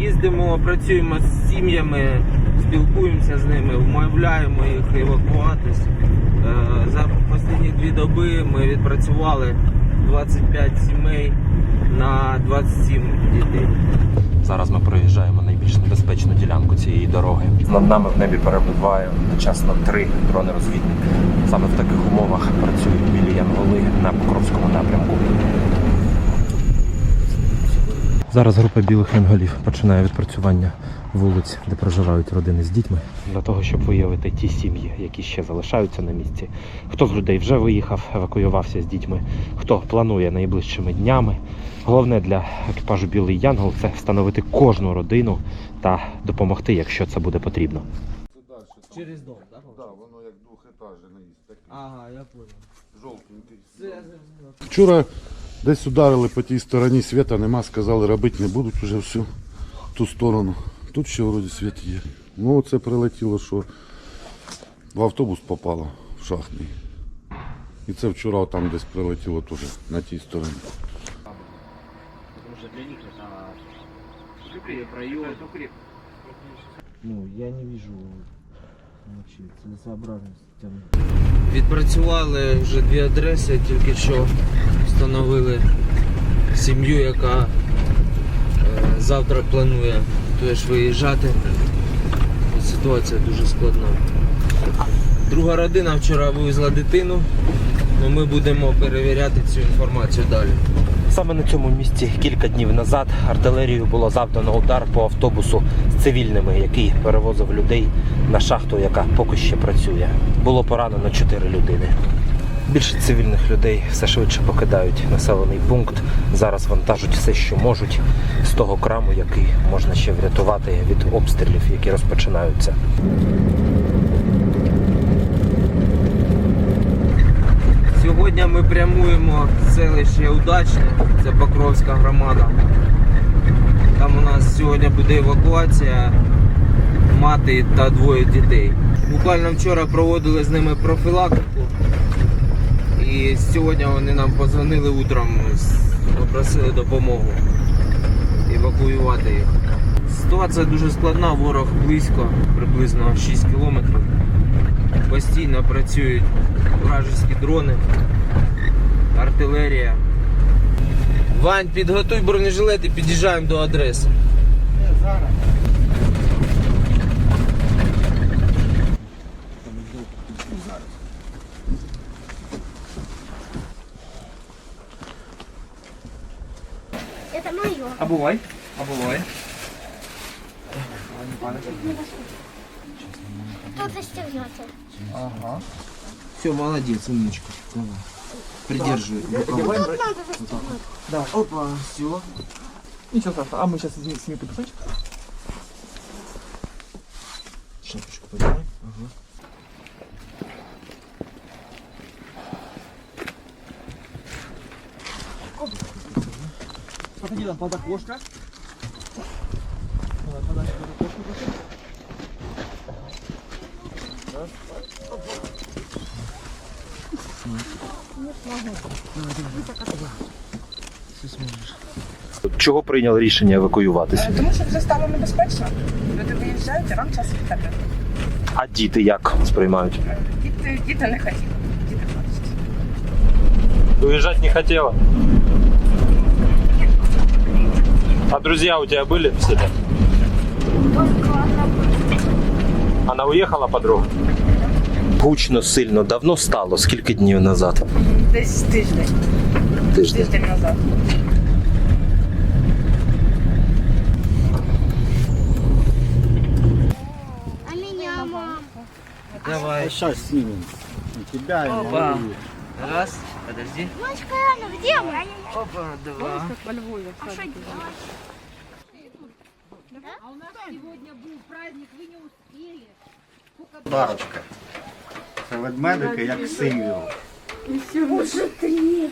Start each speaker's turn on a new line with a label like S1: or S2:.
S1: Їздимо, працюємо з сім'ями, спілкуємося з ними, вмовляємо їх евакуватись. Е, За останні дві доби ми відпрацювали 25 сімей на 27 дітей.
S2: Зараз ми проїжджаємо найбільш небезпечну ділянку цієї дороги. Над нами в небі перебуває одночасно три дрони-розвідники. Саме в таких умовах працюють білі янголи на Покровському напрямку. Зараз група білих янголів починає відпрацювання вулиць, де проживають родини з дітьми. Для того, щоб виявити ті сім'ї, які ще залишаються на місці. Хто з людей вже виїхав, евакуювався з дітьми, хто планує найближчими днями. Головне для екіпажу Білий Янгол це встановити кожну родину та допомогти, якщо це буде потрібно.
S3: Це далі.
S1: Через дом, так?
S3: да, воно як двохетажне,
S1: Ага, я понял.
S3: жовтенький. Вчора десь ударили по тій стороні, світа нема, сказали, робити не будуть вже всю ту сторону. Тут ще вроді світ є. Ну це прилетіло, що в автобус попало в шахтний. І це вчора там десь прилетіло теж на тій стороні.
S1: Ну, я не вижу целесообразности. Відпрацювали вже дві адреси, тільки що встановили сім'ю, яка е, завтра планує теж виїжджати. Ситуація дуже складна. Друга родина вчора вивезла дитину, але ми будемо перевіряти цю інформацію далі.
S2: Саме на цьому місці кілька днів назад артилерією було завдано удар по автобусу з цивільними, який перевозив людей на шахту, яка поки ще працює. Було поранено чотири людини. Більше цивільних людей все швидше покидають населений пункт. Зараз вантажуть все, що можуть з того краму, який можна ще врятувати від обстрілів, які розпочинаються.
S1: Сьогодні ми прямуємо в селище Удачне, це Покровська громада. Там у нас сьогодні буде евакуація мати та двоє дітей. Буквально вчора проводили з ними профілактику. І сьогодні вони нам позвонили утром, попросили допомогу евакуювати їх. Ситуація дуже складна, ворог близько, приблизно 6 кілометрів. Постійно працюють вражеські дрони, артилерія. Вань, підготуй бронежилет і під'їжджаємо до адреси.
S4: Это мое.
S1: Обувай. Обувай.
S4: Тут застегнется.
S1: Ага. Все, молодец, умничка. Давай. Придерживай.
S4: Тут надо застегнуть.
S1: Давай. Опа, все.
S5: Ничего страшного. А мы сейчас сними капюшончик.
S1: Шапочку поднимай. Ага.
S5: Подходи там под окошко. Давай, подальше под окошко. прошу.
S2: Чого прийняли рішення евакуюватися?
S6: Е, Тому що вже стало небезпечно. Люди виїжджають, а нам час їхати.
S2: А діти як сприймають?
S6: Діти, діти не хотіли. Діти плачуть.
S7: Уезжать не хотела. А друзья у тебя были в селе? Она уехала подруга?
S2: Гучно сильно давно стало, скільки днів назад?
S6: Десь тиждень,
S2: Тиждень.
S6: тиждень назад.
S4: А меня мама.
S1: Давай.
S8: Сейчас снимем. И тебя, и.
S1: Раз. Подожди.
S4: Мамочка, Анна, где мы?
S1: Опа, два.
S8: Барочка. Це ведмедики як символ.
S4: Може, три.